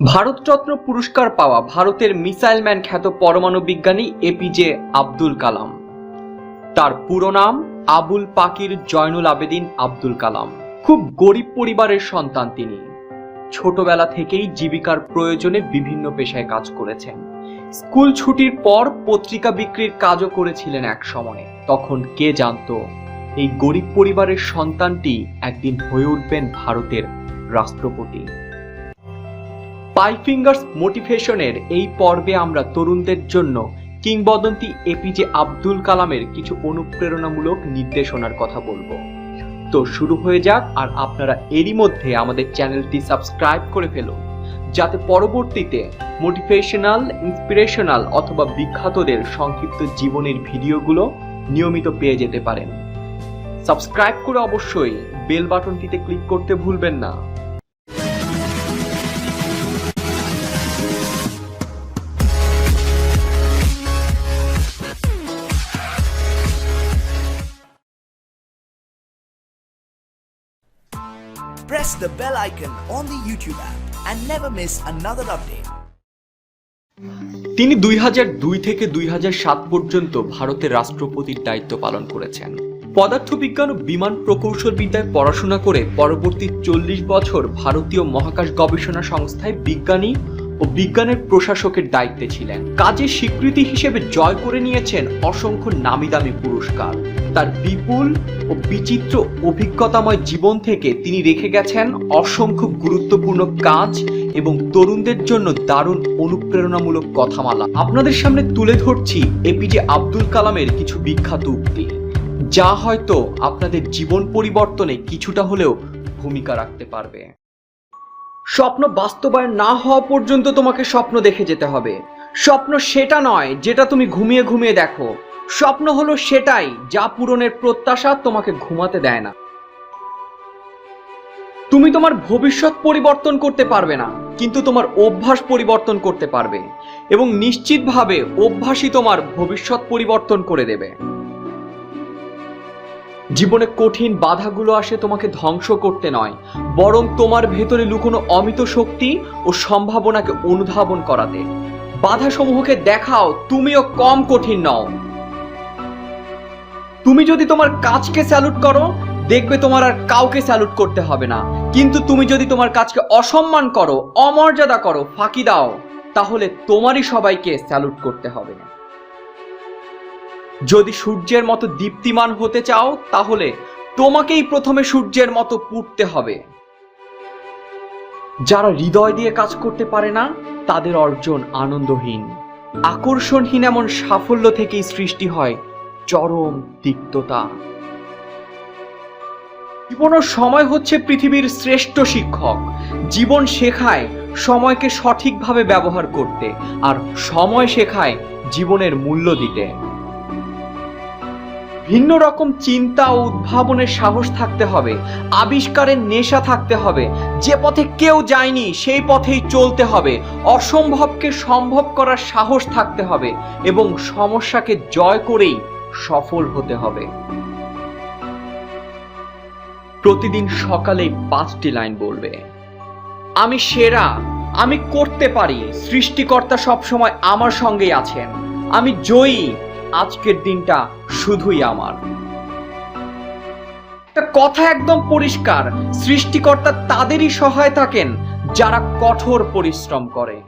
ভারতরত্ন পুরস্কার পাওয়া ভারতের মিসাইল ম্যান খ্যাত পরমাণু বিজ্ঞানী এপিজে আব্দুল কালাম। তার পুরো নাম আবুল পাকির জয়নুল আবেদিন আব্দুল কালাম। খুব গরিব পরিবারের সন্তান তিনি। ছোটবেলা থেকেই জীবিকার প্রয়োজনে বিভিন্ন পেশায় কাজ করেছেন। স্কুল ছুটির পর পত্রিকা বিক্রির কাজও করেছিলেন এক সময়ে। তখন কে জানতো, এই গরিব পরিবারের সন্তানটি একদিন হয়ে উঠবেন ভারতের রাষ্ট্রপতি। পাই ফিঙ্গার্স মোটিভেশনের এই পর্বে আমরা তরুণদের জন্য কিংবদন্তি এপিজে আব্দুল কালামের কিছু অনুপ্রেরণামূলক নির্দেশনার কথা বলব। তো শুরু হয়ে যাক আর আপনারা এরই মধ্যে আমাদের চ্যানেলটি সাবস্ক্রাইব করে ফেলুন, যাতে পরবর্তীতে মোটিভেশনাল, ইন্সপিরেশনাল অথবা বিখ্যাতদের সংক্ষিপ্ত জীবনের ভিডিওগুলো নিয়মিত পেয়ে যেতে পারেন। সাবস্ক্রাইব করে অবশ্যই বেল বাটনটিতে ক্লিক করতে ভুলবেন না। Press the bell icon on the YouTube app and never miss another update. তিনি দুই থেকে দুই পর্যন্ত ভারতের রাষ্ট্রপতির দায়িত্ব পালন করেছেন পদার্থবিজ্ঞান ও বিমান প্রকৌশল বিদ্যায় পড়াশোনা করে পরবর্তী চল্লিশ বছর ভারতীয় মহাকাশ গবেষণা সংস্থায় বিজ্ঞানী ও বিজ্ঞানের প্রশাসকের দায়িত্বে ছিলেন। কাজের স্বীকৃতি হিসেবে জয় করে নিয়েছেন অসংখ্য নামি দামি পুরস্কার। তার বিপুল ও বিচিত্র অভিজ্ঞতাময় জীবন থেকে তিনি রেখে গেছেন অসংখ্য গুরুত্বপূর্ণ কাজ এবং তরুণদের জন্য দারুণ অনুপ্রেরণামূলক কথামালা। আপনাদের সামনে তুলে ধরছি এপিজে আব্দুল কালামের কিছু বিখ্যাত উক্তি। যা হয়তো আপনাদের জীবন পরিবর্তনে কিছুটা হলেও ভূমিকা রাখতে পারবে। স্বপ্ন বাস্তবায়ন না হওয়া পর্যন্ত তোমাকে স্বপ্ন দেখে যেতে হবে। স্বপ্ন সেটা নয় যেটা তুমি ঘুমিয়ে ঘুমিয়ে দেখো। স্বপ্ন হলো সেটাই যা পূরণের প্রত্যাশা তোমাকে ঘুমাতে দেয় না। তুমি তোমার ভবিষ্যৎ পরিবর্তন করতে পারবে না, কিন্তু তোমার অভ্যাস পরিবর্তন করতে পারবে এবং নিশ্চিতভাবে অভ্যাসই তোমার ভবিষ্যৎ পরিবর্তন করে দেবে। জীবনে কঠিন বাধাগুলো আসে তোমাকে ধ্বংস করতে নয়, বরং তোমার ভেতরে লুকোনো অমিত শক্তি ও সম্ভাবনাকে অনুধাবন করাতে। বাধা সমূহকে দেখাও, তুমিও কম কঠিন নও। তুমি যদি তোমার কাজকে স্যালুট করো, দেখবে তোমার আর কাউকে স্যালুট করতে হবে না। কিন্তু তুমি যদি তোমার কাজকে অসম্মান করো, অমর্যাদা করো, ফাঁকি দাও, তাহলে তোমারই সবাইকে স্যালুট করতে হবে। না যদি সূর্যের মতো দীপ্তিমান হতে চাও, তাহলে তোমাকেই প্রথমে সূর্যের মতো পুড়তে হবে। যারা হৃদয় দিয়ে কাজ করতে পারে না, তাদের অর্জন আনন্দহীন। আকর্ষণহীন এমন সাফল্য থেকেই সৃষ্টি হয় চরম তিক্ততা। জীবন ও সময় হচ্ছে পৃথিবীর শ্রেষ্ঠ শিক্ষক। জীবন শেখায় সময়কে সঠিকভাবে ব্যবহার করতে, আর সময় শেখায় জীবনের মূল্য দিতে। ভিন্ন রকম চিন্তা ও উদ্ভাবনের সাহস থাকতে হবে, আবিষ্কারের নেশা থাকতে হবে। যে পথে কেউ যায়নি, সেই পথেই চলতে হবে। অসম্ভবকে সম্ভব করার সাহস থাকতে হবে এবং সমস্যাকে জয় করেই সফল হতে হবে। প্রতিদিন সকালে পাঁচটি লাইন বলবে, আমি সেরা, আমি করতে পারি, সৃষ্টিকর্তা সবসময় আমার সঙ্গেই আছেন। আমি জয়ী আজকের দিনটা শুধুই আমার। কথা একদম পরিষ্কার, সৃষ্টিকর্তা তাদেরই সহায় থাকেন যারা কঠোর পরিশ্রম করে।